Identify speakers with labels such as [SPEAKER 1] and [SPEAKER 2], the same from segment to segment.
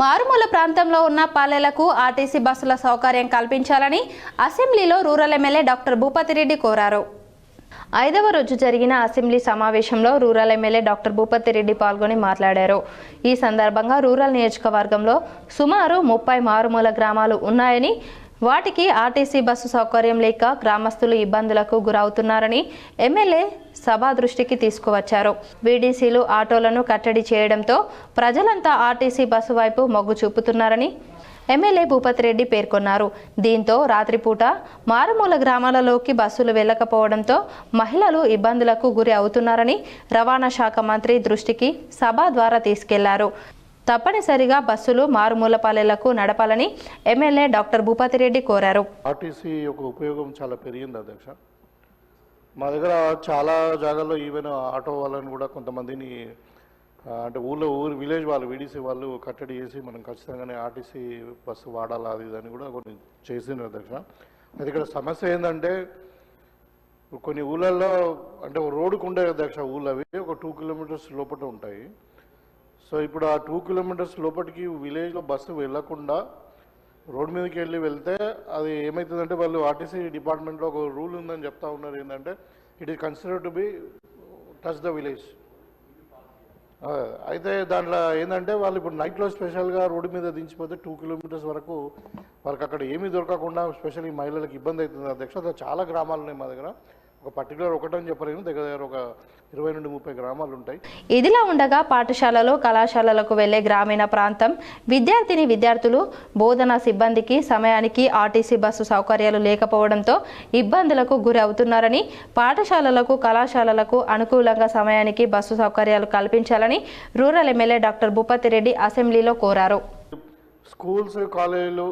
[SPEAKER 1] మారుమూల ప్రాంతంలో ఉన్న పల్లెలకు ఆర్టీసీ బస్సుల సౌకర్యం కల్పించాలని అసెంబ్లీలో రూరల్ ఎమ్మెల్యే డాక్టర్ భూపతిరెడ్డి కోరారు. ఐదవ రోజు జరిగిన అసెంబ్లీ సమావేశంలో రూరల్ ఎమ్మెల్యే డాక్టర్ భూపతిరెడ్డి పాల్గొని మాట్లాడారు. ఈ సందర్భంగా రూరల్ నియోజకవర్గంలో సుమారు ముప్పై మారుమూల గ్రామాలు ఉన్నాయని వాటికి ఆర్టీసీ బస్సు సౌకర్యం లేక గ్రామస్తులు ఇబ్బందులకు గురవుతున్నారని ఎమ్మెల్యే సభా దృష్టికి తీసుకువచ్చారు. వీడీసీలు ఆటోలను కట్టడి చేయడంతో ప్రజలంతా ఆర్టీసీ బస్సు వైపు మొగ్గు చూపుతున్నారని ఎమ్మెల్యే భూపతిరెడ్డి పేర్కొన్నారు. దీంతో రాత్రిపూట మారుమూల గ్రామాలలోకి బస్సులు వెళ్ళకపోవడంతో మహిళలు ఇబ్బందులకు గురి అవుతున్నారని రవాణా శాఖ మంత్రి దృష్టికి సభ ద్వారా తీసుకెళ్ళారు. తప్పనిసరిగా బస్సులు మారుమూల పల్లెలకు నడపాలని ఎమ్మెల్యే డాక్టర్ భూపతిరెడ్డి కోరారు.
[SPEAKER 2] ఆర్టీసీ యొక్క ఉపయోగం చాలా పెరిగింది అధ్యక్ష. మా దగ్గర చాలా జాగాల్లో ఈవెన్ ఆటో వాళ్ళని కూడా కొంతమందిని అంటే ఊళ్ళో ఊరు విలేజ్ వాళ్ళు విడిసి వాళ్ళు కట్టడి చేసి మనం ఖచ్చితంగానే ఆర్టీసీ బస్సు వాడాలా అది ఇది అని కూడా కొన్ని చేసిండ్రు అధ్యక్ష. అది ఇక్కడ సమస్య ఏంటంటే కొన్ని ఊళ్ళల్లో అంటే రోడ్డుకు ఉండే అధ్యక్ష ఊళ్ళవి అవి ఒక టూ కిలోమీటర్స్ లోపల ఉంటాయి. సో ఇప్పుడు ఆ టూ కిలోమీటర్స్ లోపలికి విలేజ్లో బస్సు వెళ్ళకుండా రోడ్ మీదకి వెళ్ళి వెళ్తే అది ఏమవుతుందంటే వాళ్ళు ఆర్టీసీ డిపార్ట్మెంట్లో ఒక రూల్ ఉందని చెప్తా ఉన్నారు ఏంటంటే it is consider to be touch the village అయితే దాంట్లో ఏంటంటే వాళ్ళు ఇప్పుడు నైట్లో స్పెషల్గా రోడ్డు మీద దించిపోతే టూ కిలోమీటర్స్ వరకు వాళ్ళకి అక్కడ ఏమీ దొరకకుండా స్పెషల్లీ మహిళలకు ఇబ్బంది అవుతుంది. అధ్యక్ష చాలా గ్రామాలు ఉన్నాయి మా దగ్గర. ఒక పర్టికులర్ ఒకటని చెప్పలేను. దగ్గర దగ్గర ఒక ఇరవై నుండి ముప్పై గ్రామాలు ఉంటాయి.
[SPEAKER 1] ఇదిలా ఉండగా పాఠశాలలు కళాశాలలకు వెళ్ళే గ్రామీణ ప్రాంతం విద్యార్థిని విద్యార్థులు బోధనా సిబ్బందికి సమయానికి ఆర్టీసీ బస్సు సౌకర్యాలు లేకపోవడంతో ఇబ్బందులకు గురి అవుతున్నారని పాఠశాలలకు కళాశాలలకు అనుకూలంగా సమయానికి బస్సు సౌకర్యాలు కల్పించాలని రూరల్ ఎమ్మెల్యే డాక్టర్ భూపతిరెడ్డి అసెంబ్లీలో కోరారు.
[SPEAKER 2] స్కూల్స్ కాలేజీలు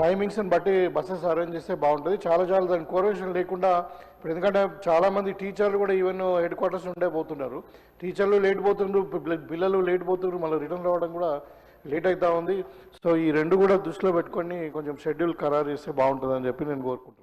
[SPEAKER 2] టైమింగ్స్ని బట్టి బస్సెస్ అరేంజ్ చేస్తే బాగుంటుంది. చాలా చాలా దాని కోరేషన్ లేకుండా ఇప్పుడు ఎందుకంటే చాలామంది టీచర్లు కూడా ఈవెన్ హెడ్ క్వార్టర్స్ ఉండే పోతున్నారు. టీచర్లు లేట్ పోతుండ్రు పిల్లలు లేట్ పోతుండ్రు మళ్ళీ రిటర్న్ రావడం కూడా లేట్ అవుతా ఉంది. సో ఈ రెండు కూడా దృష్టిలో పెట్టుకొని కొంచెం షెడ్యూల్ ఖరారు చేస్తే బాగుంటుందని చెప్పి నేను కోరుకుంటున్నాను.